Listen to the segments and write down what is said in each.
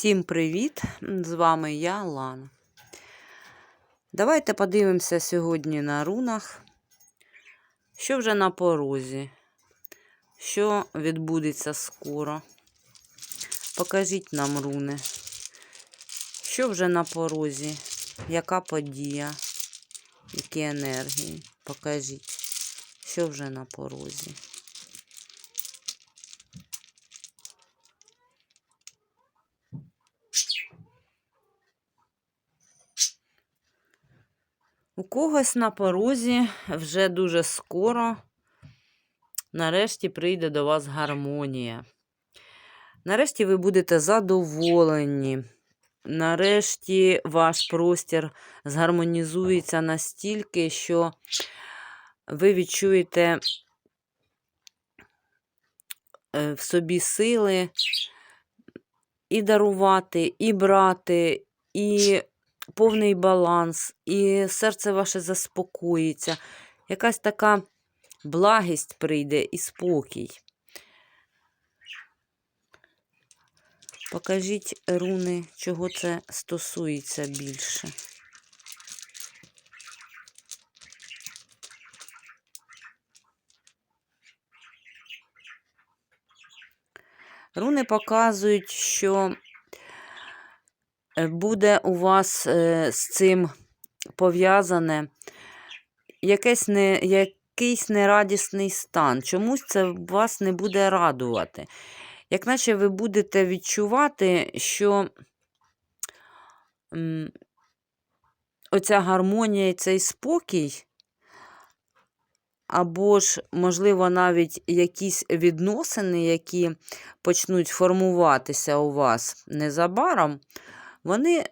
Всім привіт! З вами я, Лана. Давайте подивимося сьогодні на рунах, що вже на порозі, що відбудеться скоро. Покажіть нам руни, що вже на порозі, яка подія, які енергії. Покажіть, що вже на порозі. У когось на порозі вже дуже скоро, нарешті прийде до вас гармонія. Нарешті ви будете задоволені. Нарешті ваш простір згармонізується настільки, що ви відчуєте е, в собі сили і дарувати, і брати, і повний баланс, і серце ваше заспокоїться. Якась така благість прийде і спокій. Покажіть руни, чого це стосується більше. Руни показують, що буде у вас е, з цим пов'язане якесь не, якийсь нерадісний стан. Чомусь це вас не буде радувати. Як наче ви будете відчувати, що оця гармонія і цей спокій, або ж, можливо, навіть якісь відносини, які почнуть формуватися у вас незабаром, вони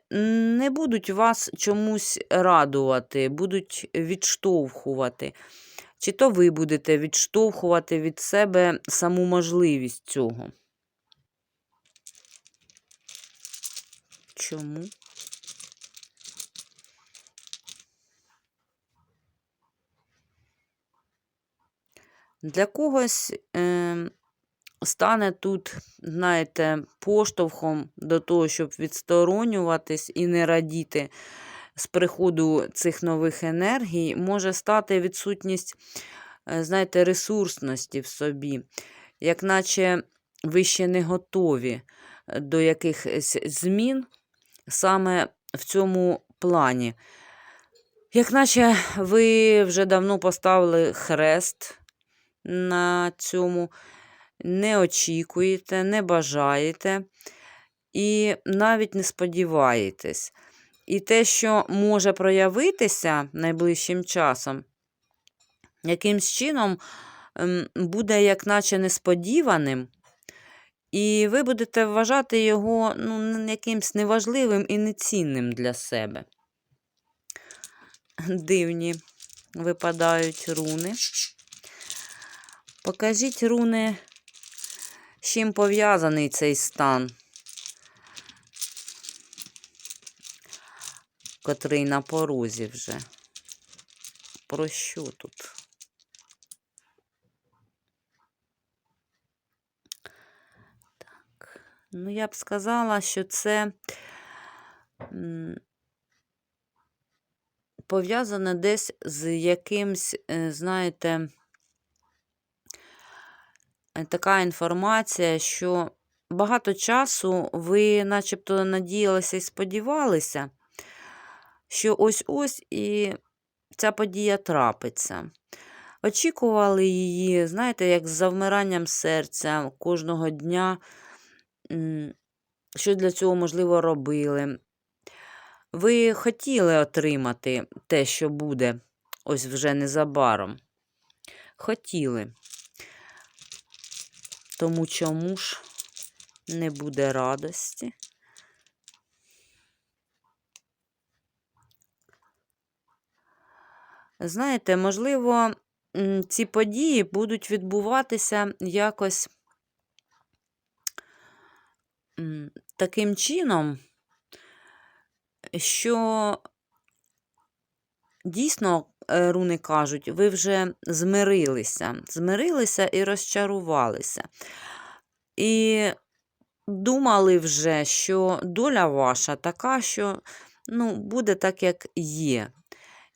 не будуть вас чомусь радувати, будуть відштовхувати. Чи то ви будете відштовхувати від себе саму можливість цього? Чому? Для когось е, стане тут, знаєте, поштовхом до того, щоб відсторонюватись і не радіти з приходу цих нових енергій, може стати відсутність, е, знаєте, ресурсності в собі, як наче ви ще не готові до якихось змін саме в цьому плані. Як наче ви вже давно поставили хрест на цьому, не очікуєте, не бажаєте і навіть не сподіваєтесь. І те, що може проявитися найближчим часом, якимсь чином ем, буде, як наче несподіваним, і ви будете вважати його ну, якимсь неважливим і нецінним для себе. Дивні випадають руни. Покажіть руни, чим пов'язаний цей стан, котрий на порозі вже. Про що тут? Так, ну я б сказала, що це пов'язане десь з якимсь, е, знаєте, така інформація, що багато часу ви начебто надіялися і сподівалися, що ось-ось і ця подія трапиться. Очікували її, знаєте, як з завмиранням серця кожного дня, що для цього, можливо, робили. Ви хотіли отримати те, що буде ось вже незабаром. Хотіли. Тому чому ж не буде радості? Знаєте, можливо, ці події будуть відбуватися якось таким чином, що дійсно руни кажуть, ви вже змирилися, змирилися і розчарувалися. І думали вже, що доля ваша така, що ну, буде так, як є.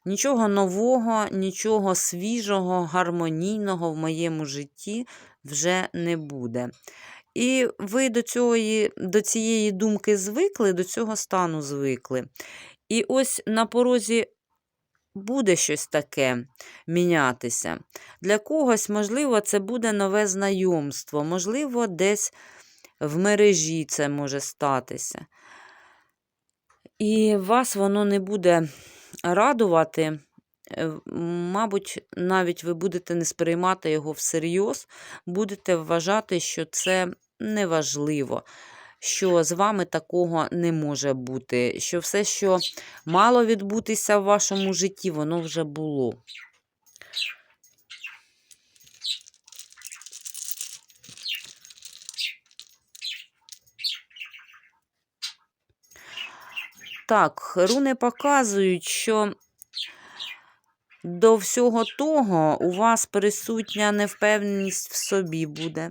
Нічого нового, нічого свіжого, гармонійного в моєму житті вже не буде. І ви до, цієї, до цієї думки звикли, до цього стану звикли. І ось на порозі буде щось таке мінятися. Для когось, можливо, це буде нове знайомство, можливо, десь в мережі це може статися. І вас воно не буде радувати. Е, Мабуть, навіть ви будете не сприймати його всерйоз, будете вважати, що це неважливо, що з вами такого не може бути, що все, що мало відбутися в вашому житті, воно вже було. Так, руни показують, що до всього того у вас присутня невпевненість в собі буде.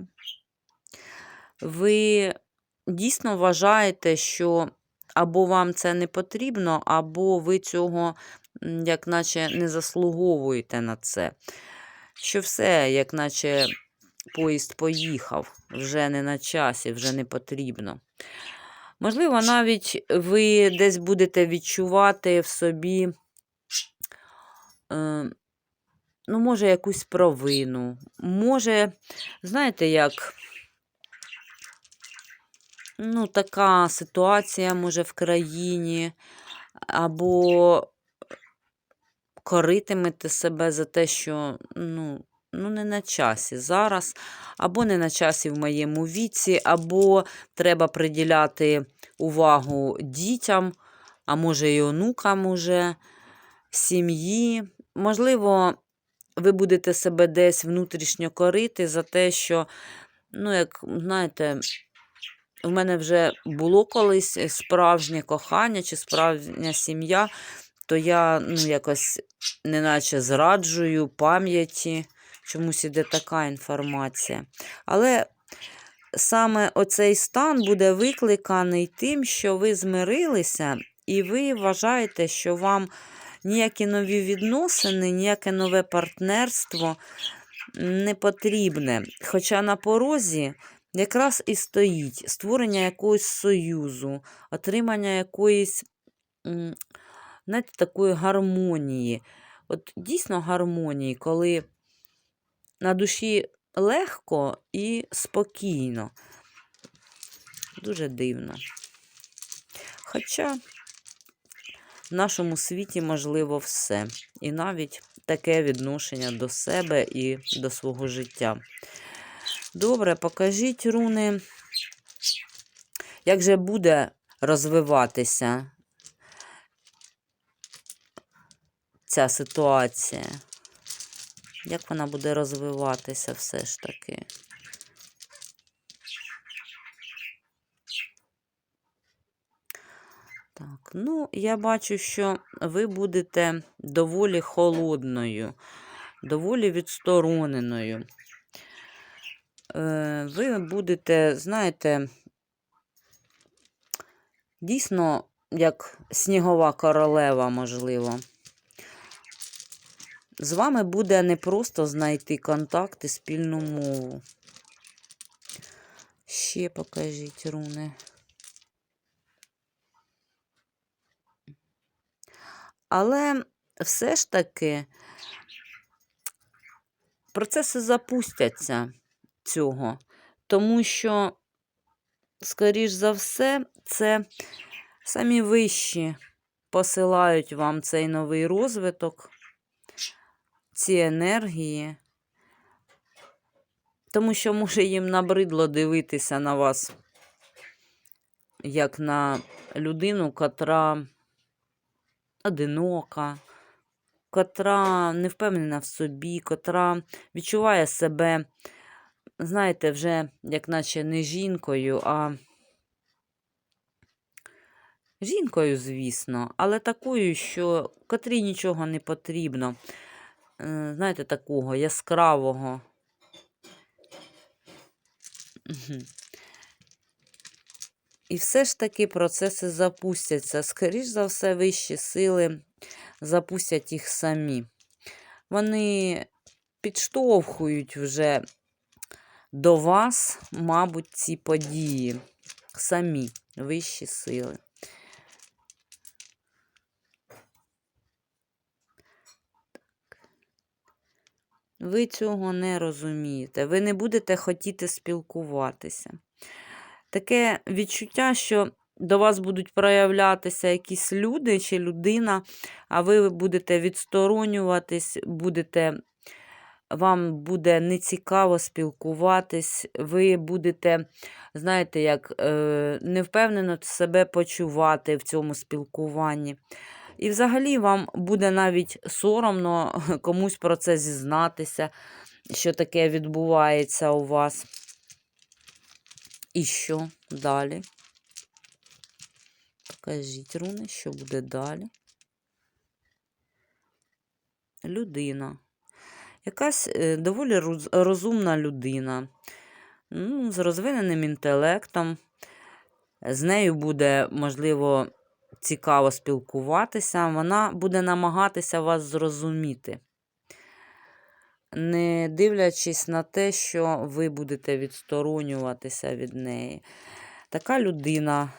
Ви дійсно вважаєте, що або вам це не потрібно, або ви цього, як наче, не заслуговуєте на це. Що все, як наче поїзд поїхав, вже не на часі, вже не потрібно. Можливо, навіть ви десь будете відчувати в собі, е, ну, може, якусь провину. Може, знаєте, як, ну, така ситуація, може, в країні, або коритимете себе за те, що, ну, ну, не на часі зараз, або не на часі в моєму віці, або треба приділяти увагу дітям, а може і онукам уже, сім'ї. Можливо, ви будете себе десь внутрішньо корити за те, що, ну, як, знаєте, у мене вже було колись справжнє кохання чи справжня сім'я, то я ну, якось неначе зраджую пам'яті. Чомусь іде така інформація. Але саме оцей стан буде викликаний тим, що ви змирилися, і ви вважаєте, що вам ніякі нові відносини, ніяке нове партнерство не потрібне. Хоча на порозі якраз і стоїть створення якогось союзу, отримання якоїсь, знаєте, такої гармонії. От дійсно гармонії, коли на душі легко і спокійно. Дуже дивно. Хоча в нашому світі можливо все. І навіть таке відношення до себе і до свого життя. Добре, покажіть, руни, як же буде розвиватися ця ситуація? Як вона буде розвиватися все ж таки? Так, ну, я бачу, що ви будете доволі холодною, доволі відстороненою. Е, ви будете, знаєте, дійсно, як снігова королева, можливо. З вами буде не просто знайти контакт і спільну мову. Ще покажіть руни. Але все ж таки процеси запустяться цього, тому що, скоріш за все, це самі вищі посилають вам цей новий розвиток, ці енергії, тому що, може, їм набридло дивитися на вас, як на людину, котра одинока, котра не впевнена в собі, котра відчуває себе, знаєте, вже як наче не жінкою, а жінкою, звісно, але такою, що котрій нічого не потрібно. Е, Знаєте, такого яскравого. І все ж таки процеси запустяться. Скоріш за все, вищі сили запустять їх самі. Вони підштовхують вже до вас, мабуть, ці події. Самі вищі сили. Ви цього не розумієте. Ви не будете хотіти спілкуватися. Таке відчуття, що до вас будуть проявлятися якісь люди чи людина, а ви будете відсторонюватись, будете, вам буде нецікаво спілкуватись, ви будете, знаєте, як е, невпевнено себе почувати в цьому спілкуванні. І взагалі вам буде навіть соромно комусь про це зізнатися, що таке відбувається у вас. І що далі? Покажіть, руни, що буде далі. Людина. Якась е, доволі розумна людина. Ну, з розвиненим інтелектом. З нею буде, можливо, цікаво спілкуватися. Вона буде намагатися вас зрозуміти. Не дивлячись на те, що ви будете відсторонюватися від неї. Така людина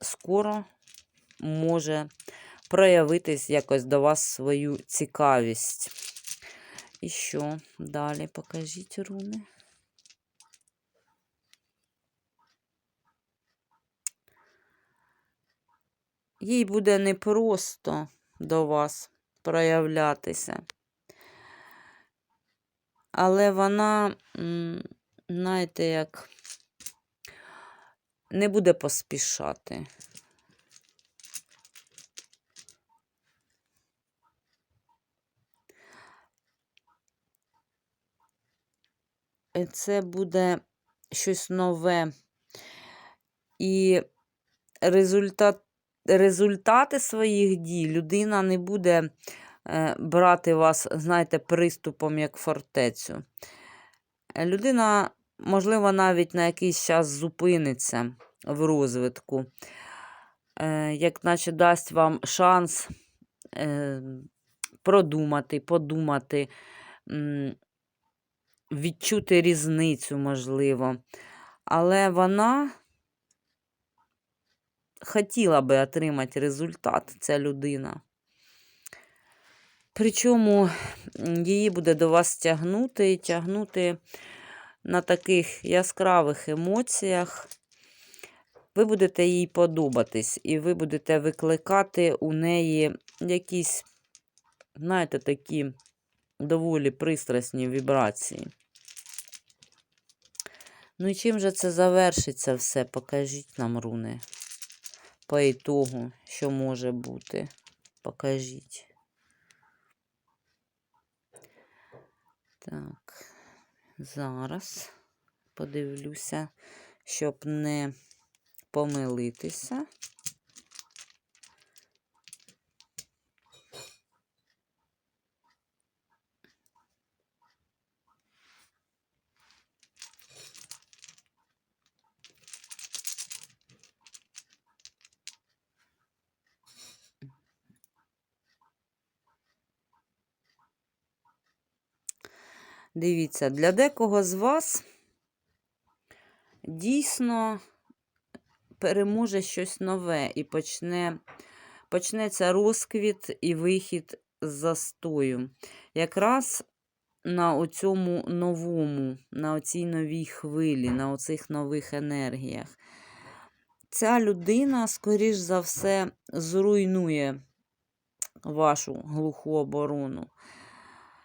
скоро може проявитись якось до вас свою цікавість. І що далі? Покажіть руни. Їй буде непросто до вас проявлятися. Але вона, знаєте, як не буде поспішати. Це буде щось нове. І результат, результати своїх дій людина не буде е, брати вас, знаєте, приступом як фортецю. Е, Людина, можливо, навіть на якийсь час зупиниться в розвитку, е, як наче дасть вам шанс е, продумати, подумати, відчути різницю, можливо. Але вона хотіла би отримати результат, ця людина. Причому її буде до вас тягнути і тягнути на таких яскравих емоціях. Ви будете їй подобатись, і ви будете викликати у неї якісь, знаєте, такі доволі пристрасні вібрації. Ну і чим же це завершиться все? Покажіть нам, руни. По ітогу, що може бути. Покажіть. Так, зараз подивлюся, щоб не помилитися. Дивіться, для декого з вас дійсно переможе щось нове і почне, почнеться розквіт і вихід з застою. Якраз на оцьому новому, на оцій новій хвилі, на оцих нових енергіях. Ця людина, скоріш за все, зруйнує вашу глуху оборону.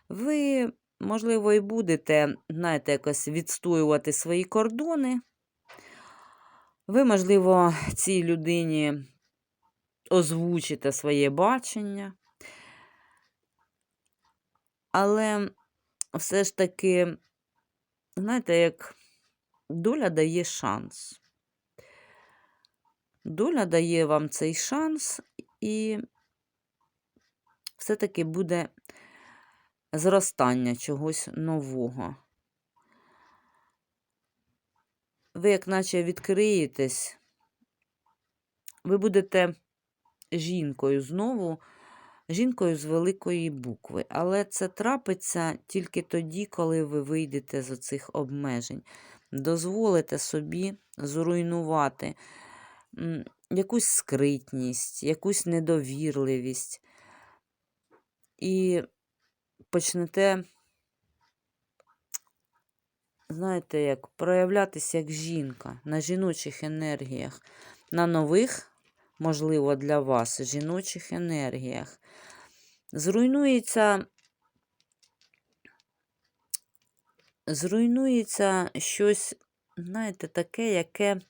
Ви можливо, і будете, знаєте, якось відстоювати свої кордони. Ви, можливо, цій людині озвучите своє бачення. Але все ж таки, знаєте, як доля дає шанс. Доля дає вам цей шанс, і все-таки буде зростання чогось нового. ви як наче відкриєтесь, ви будете жінкою знову, жінкою з великої букви. Але це трапиться тільки тоді, коли ви вийдете з оцих обмежень. Дозволите собі зруйнувати якусь скритність, якусь недовірливість. І почнете, знаєте, як проявлятися як жінка на жіночих енергіях, на нових, можливо, для вас жіночих енергіях. Зруйнується, зруйнується щось, знаєте, таке, яке.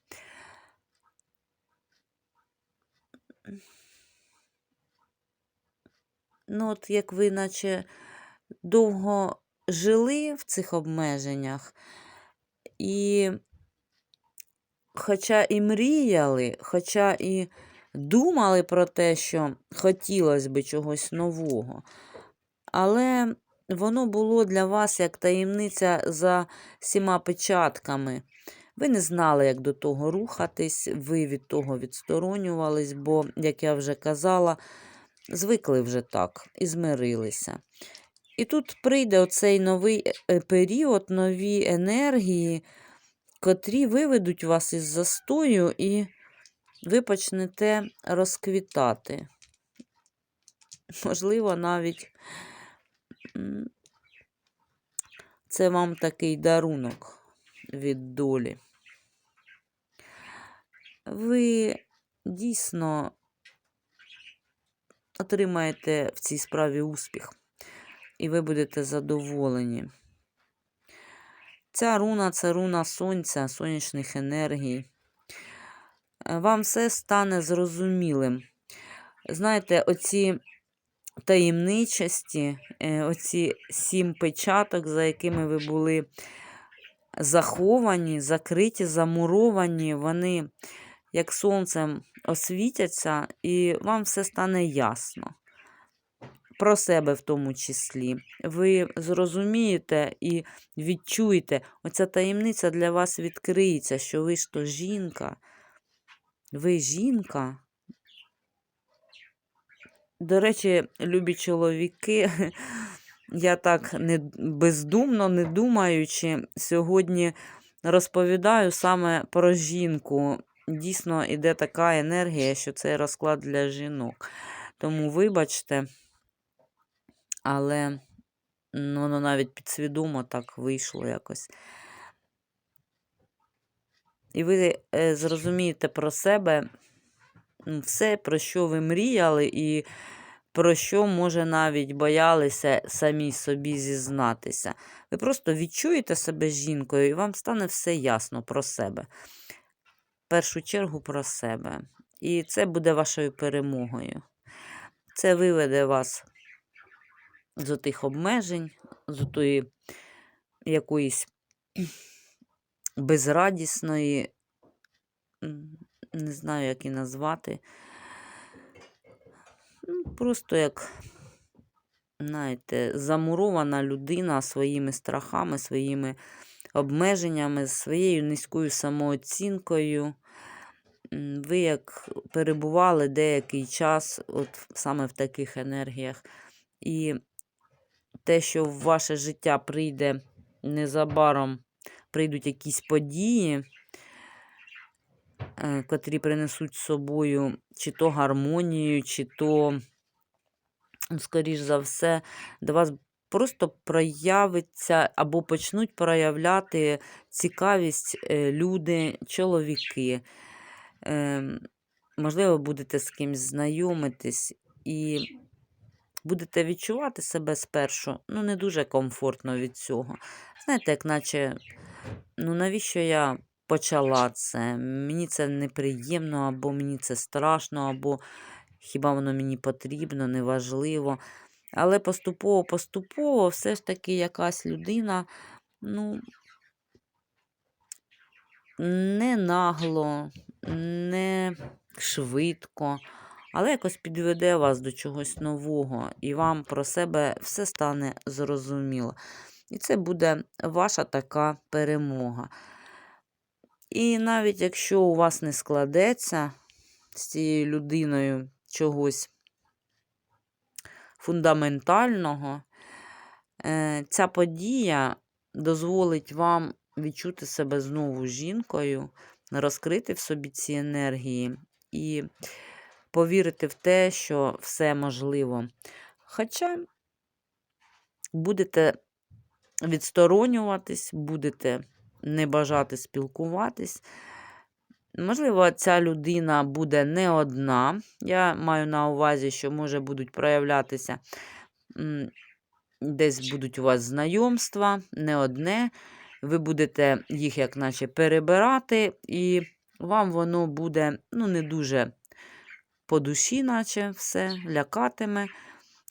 Ну, от як ви наче довго жили в цих обмеженнях, і хоча і мріяли, хоча і думали про те, що хотілося би чогось нового, але воно було для вас як таємниця за всіма печатками. Ви не знали, як до того рухатись, ви від того відсторонювались, бо, як я вже казала, звикли вже так і змирилися. І тут прийде оцей новий е, період, нові енергії, котрі виведуть вас із застою, і ви почнете розквітати. Можливо, навіть це вам такий дарунок від долі. Ви дійсно отримаєте в цій справі успіх, і ви будете задоволені. Ця руна це руна сонця, сонячних енергій. Е, Вам все стане зрозумілим. Знаєте, оці таємничості, е, оці сім печаток, за якими ви були заховані, закриті, замуровані, вони як сонцем освітяться, і вам все стане ясно. Про себе в тому числі. Ви зрозумієте і відчуєте, оця таємниця для вас відкриється, що ви ж то жінка. Ви жінка. До речі, любі чоловіки, я так не бездумно, не думаючи, сьогодні розповідаю саме про жінку. Дійсно, іде така енергія, що це розклад для жінок. Тому, вибачте, але ну, воно навіть підсвідомо так вийшло якось. І ви е, зрозумієте про себе все, про що ви мріяли, і про що, може, навіть боялися самі собі зізнатися. Ви просто відчуєте себе жінкою, і вам стане все ясно про себе. В першу чергу про себе. І це буде вашою перемогою. Це виведе вас з тих обмежень, з тої якоїсь безрадісної, не знаю, як і назвати. Ну, Просто як, знаєте, замурована людина своїми страхами, своїми обмеженнями, своєю низькою самооцінкою. Ви як перебували деякий час от саме в таких енергіях. І те, що в ваше життя прийде незабаром, прийдуть якісь події, е, котрі принесуть з собою чи то гармонію, чи то, ну, скоріш за все, до вас просто проявиться або почнуть проявляти цікавість е, люди, чоловіки. Ем, Можливо, будете з кимось знайомитись і будете відчувати себе спершу ну, не дуже комфортно від цього. Знаєте, як наче, ну навіщо я почала це? Мені це неприємно, або мені це страшно, або хіба воно мені потрібно, неважливо. Але поступово-поступово все ж таки якась людина, ну, не нагло, не швидко, але якось підведе вас до чогось нового, і вам про себе все стане зрозуміло. І це буде ваша така перемога. І навіть якщо у вас не складеться з цією людиною чогось фундаментального, е, ця подія дозволить вам відчути себе знову жінкою, розкрити в собі ці енергії і повірити в те, що все можливо. Хоча будете відсторонюватись, будете не бажати спілкуватись. Можливо, ця людина буде не одна. Я маю на увазі, що може будуть проявлятися, десь будуть у вас знайомства, не одне. Ви будете їх, як наче, перебирати, і вам воно буде ну, не дуже по душі, наче все, лякатиме.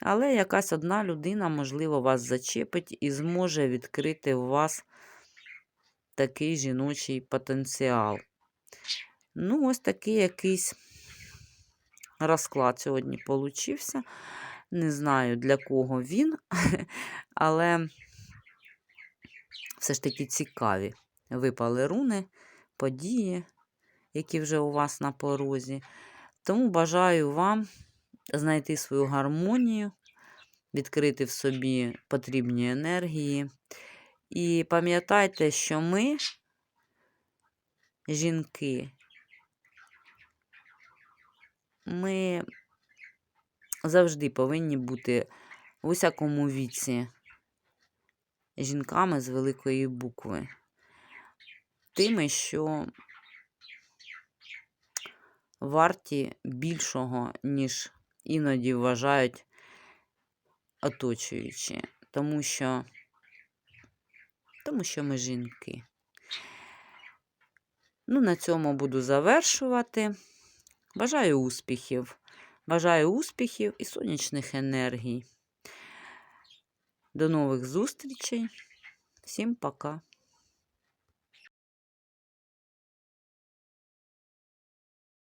Але якась одна людина, можливо, вас зачепить і зможе відкрити у вас такий жіночий потенціал. Ну, ось такий якийсь розклад сьогодні получився. Не знаю, для кого він, але все ж таки цікаві. Випали руни, події, які вже у вас на порозі. Тому бажаю вам знайти свою гармонію, відкрити в собі потрібні енергії. І пам'ятайте, що ми, жінки, ми завжди повинні бути в усякому віці жінками з великої букви. Тими, що варті більшого, ніж іноді вважають оточуючі. Тому що, тому що ми жінки. Ну, на цьому буду завершувати. Бажаю успіхів. Бажаю успіхів і сонячних енергій. До нових зустрічей. Всім пока.